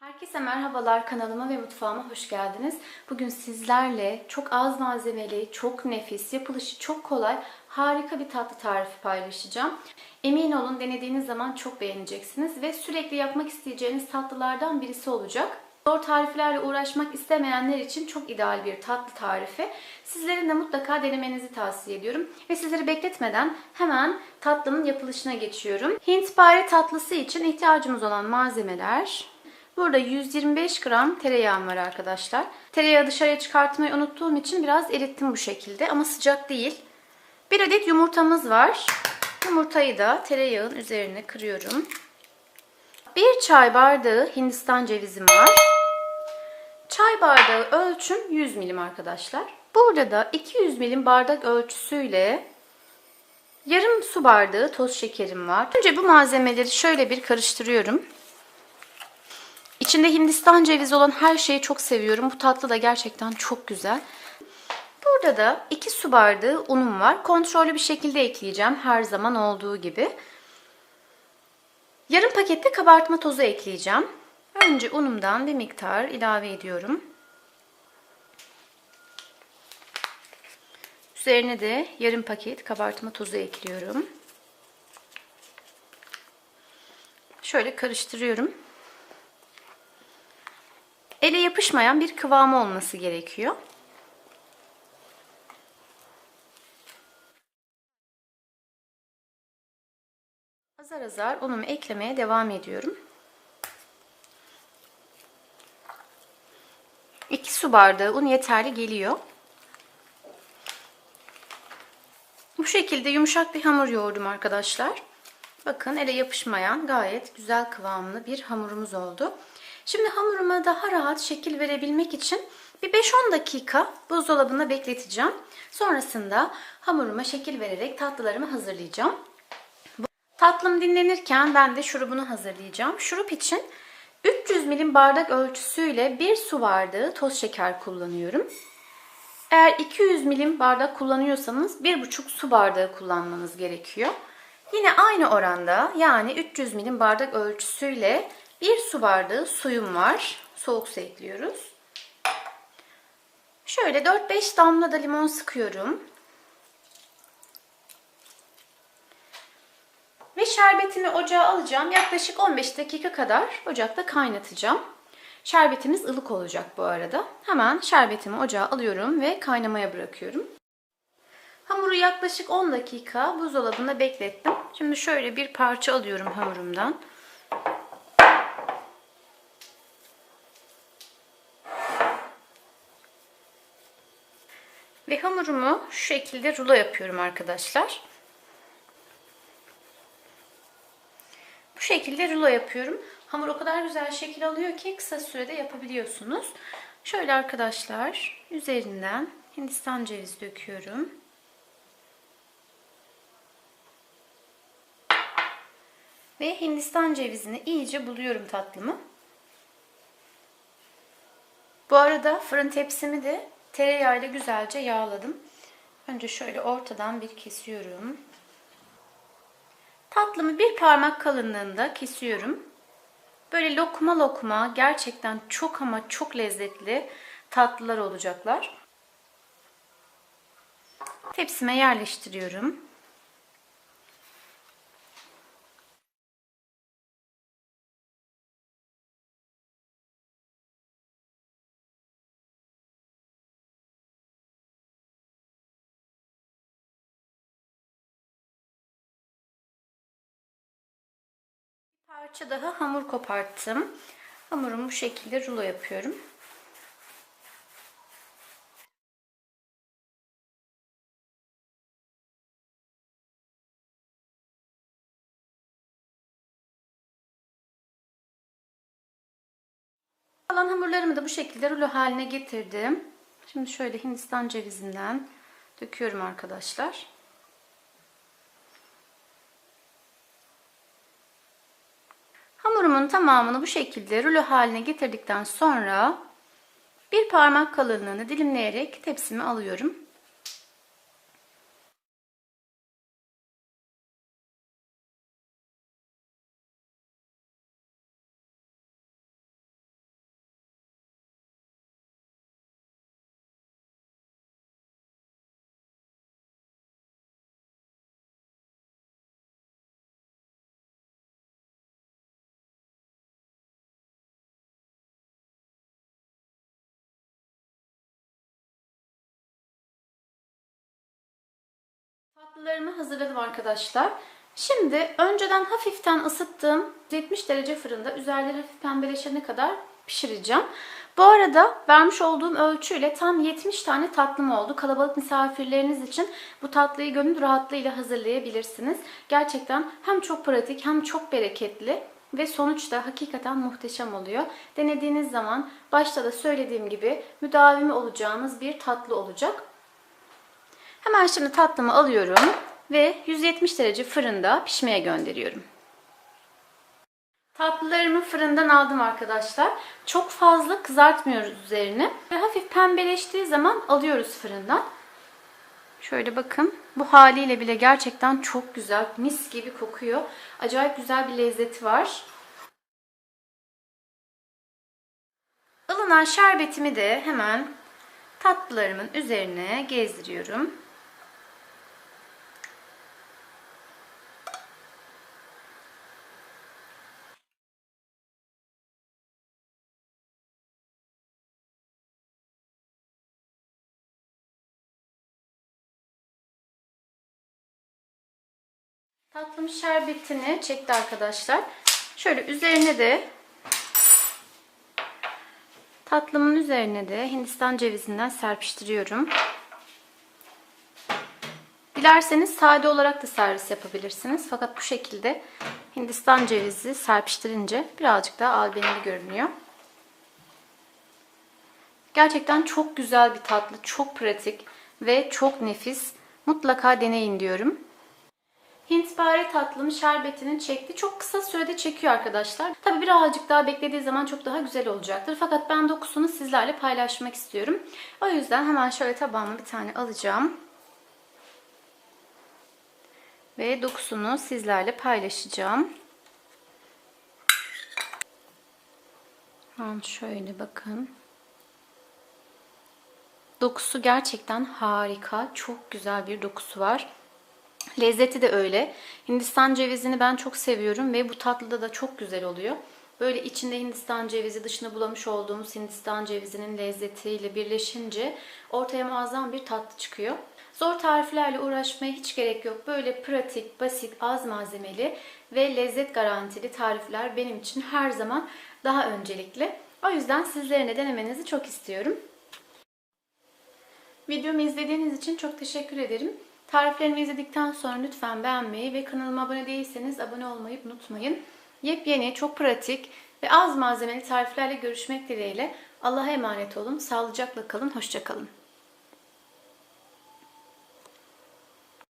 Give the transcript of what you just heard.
Herkese merhabalar kanalıma ve mutfağıma hoş geldiniz. Bugün sizlerle çok az malzemeli, çok nefis, yapılışı çok kolay, harika bir tatlı tarifi paylaşacağım. Emin olun denediğiniz zaman çok beğeneceksiniz ve sürekli yapmak isteyeceğiniz tatlılardan birisi olacak. Zor tariflerle uğraşmak istemeyenler için çok ideal bir tatlı tarifi. Sizlerin de mutlaka denemenizi tavsiye ediyorum. Ve sizleri bekletmeden hemen tatlımın yapılışına geçiyorum. Hintbari tatlısı için ihtiyacımız olan malzemeler Burada 125 gram tereyağım var arkadaşlar. Tereyağı dışarıya çıkartmayı unuttuğum için biraz erittim bu şekilde ama sıcak değil. Bir adet yumurtamız var. Yumurtayı da tereyağın üzerine kırıyorum. Bir çay bardağı Hindistan cevizim var. Çay bardağı ölçüm 100 milim arkadaşlar. Burada da 200 milim bardak ölçüsüyle yarım su bardağı toz şekerim var. Önce bu malzemeleri şöyle bir karıştırıyorum. İçinde Hindistan cevizi olan her şeyi çok seviyorum. Bu tatlı da gerçekten çok güzel. Burada da 2 su bardağı unum var. Kontrollü bir şekilde ekleyeceğim her zaman olduğu gibi. Yarım pakette kabartma tozu ekleyeceğim. Önce unumdan bir miktar ilave ediyorum. Üzerine de yarım paket kabartma tozu ekliyorum. Şöyle karıştırıyorum. Ele yapışmayan bir kıvamı olması gerekiyor. Azar azar unumu eklemeye devam ediyorum. 2 su bardağı un yeterli geliyor. Bu şekilde yumuşak bir hamur yoğurdum arkadaşlar. Bakın ele yapışmayan gayet güzel kıvamlı bir hamurumuz oldu. Şimdi hamuruma daha rahat şekil verebilmek için bir 5-10 dakika buzdolabında bekleteceğim. Sonrasında hamuruma şekil vererek tatlılarımı hazırlayacağım. Tatlım dinlenirken ben de şurubunu hazırlayacağım. Şurup için 300 milim bardak ölçüsüyle 1 su bardağı toz şeker kullanıyorum. Eğer 200 milim bardak kullanıyorsanız 1,5 su bardağı kullanmanız gerekiyor. Yine aynı oranda yani 300 milim bardak ölçüsüyle 1 su bardağı suyum var. Soğuk su ekliyoruz. Şöyle 4-5 damla da limon sıkıyorum. Ve şerbetimi ocağa alacağım. Yaklaşık 15 dakika kadar ocakta kaynatacağım. Şerbetimiz ılık olacak bu arada. Hemen şerbetimi ocağa alıyorum ve kaynamaya bırakıyorum. Hamuru yaklaşık 10 dakika buzdolabında beklettim. Şimdi şöyle bir parça alıyorum hamurumdan. Ve hamurumu şu şekilde rulo yapıyorum arkadaşlar. Bu şekilde rulo yapıyorum. Hamur o kadar güzel şekil alıyor ki kısa sürede yapabiliyorsunuz. Şöyle arkadaşlar üzerinden Hindistan cevizi döküyorum. Ve Hindistan cevizini iyice buluyorum tatlımı. Bu arada fırın tepsimi de tereyağıyla güzelce yağladım. Önce şöyle ortadan bir kesiyorum. Tatlımı bir parmak kalınlığında kesiyorum. Böyle lokma lokma gerçekten çok ama çok lezzetli tatlılar olacaklar. Tepsime yerleştiriyorum. Parça daha hamur koparttım. Hamurumu bu şekilde rulo yapıyorum. Kalan hamurlarımı da bu şekilde rulo haline getirdim. Şimdi şöyle Hindistan cevizinden döküyorum arkadaşlar. Hamurumun tamamını bu şekilde rulo haline getirdikten sonra bir parmak kalınlığını dilimleyerek tepsime alıyorum. Tatlılarımı hazırladım arkadaşlar. Şimdi önceden hafiften ısıttığım 70 derece fırında üzerleri hafif pembeleşene kadar pişireceğim. Bu arada vermiş olduğum ölçüyle tam 70 tane tatlım oldu. Kalabalık misafirleriniz için bu tatlıyı gönül rahatlığıyla hazırlayabilirsiniz. Gerçekten hem çok pratik hem çok bereketli ve sonuçta hakikaten muhteşem oluyor. Denediğiniz zaman başta da söylediğim gibi müdavimi olacağımız bir tatlı olacak. Hemen şimdi tatlımı alıyorum ve 170 derece fırında pişmeye gönderiyorum. Tatlılarımı fırından aldım arkadaşlar. Çok fazla kızartmıyoruz üzerine. Ve hafif pembeleştiği zaman alıyoruz fırından. Şöyle bakın. Bu haliyle bile gerçekten çok güzel. Mis gibi kokuyor. Acayip güzel bir lezzeti var. Ilınan şerbetimi de hemen tatlılarımın üzerine gezdiriyorum. Tatlım şerbetini çekti arkadaşlar. Şöyle üzerine de tatlımın üzerine de Hindistan cevizinden serpiştiriyorum. Dilerseniz sade olarak da servis yapabilirsiniz. Fakat bu şekilde Hindistan cevizi serpiştirince birazcık daha albenili görünüyor. Gerçekten çok güzel bir tatlı, çok pratik ve çok nefis. Mutlaka deneyin diyorum. Hintbare tatlım şerbetinin çekti. Çok kısa sürede çekiyor arkadaşlar. Tabi birazcık daha beklediği zaman çok daha güzel olacaktır. Fakat ben dokusunu sizlerle paylaşmak istiyorum. O yüzden hemen şöyle tabağıma bir tane alacağım. Ve dokusunu sizlerle paylaşacağım. Şöyle bakın. Dokusu gerçekten harika. Çok güzel bir dokusu var. Lezzeti de öyle. Hindistan cevizini ben çok seviyorum ve bu tatlıda da çok güzel oluyor. Böyle içinde Hindistan cevizi, dışına bulamış olduğumuz Hindistan cevizinin lezzetiyle birleşince ortaya muazzam bir tatlı çıkıyor. Zor tariflerle uğraşmaya hiç gerek yok. Böyle pratik, basit, az malzemeli ve lezzet garantili tarifler benim için her zaman daha öncelikli. O yüzden sizlerin de denemenizi çok istiyorum. Videomu izlediğiniz için çok teşekkür ederim. Tariflerimi izledikten sonra lütfen beğenmeyi ve kanalıma abone değilseniz abone olmayı unutmayın. Yepyeni, çok pratik ve az malzemeli tariflerle görüşmek dileğiyle. Allah'a emanet olun. Sağlıcakla kalın. Hoşçakalın.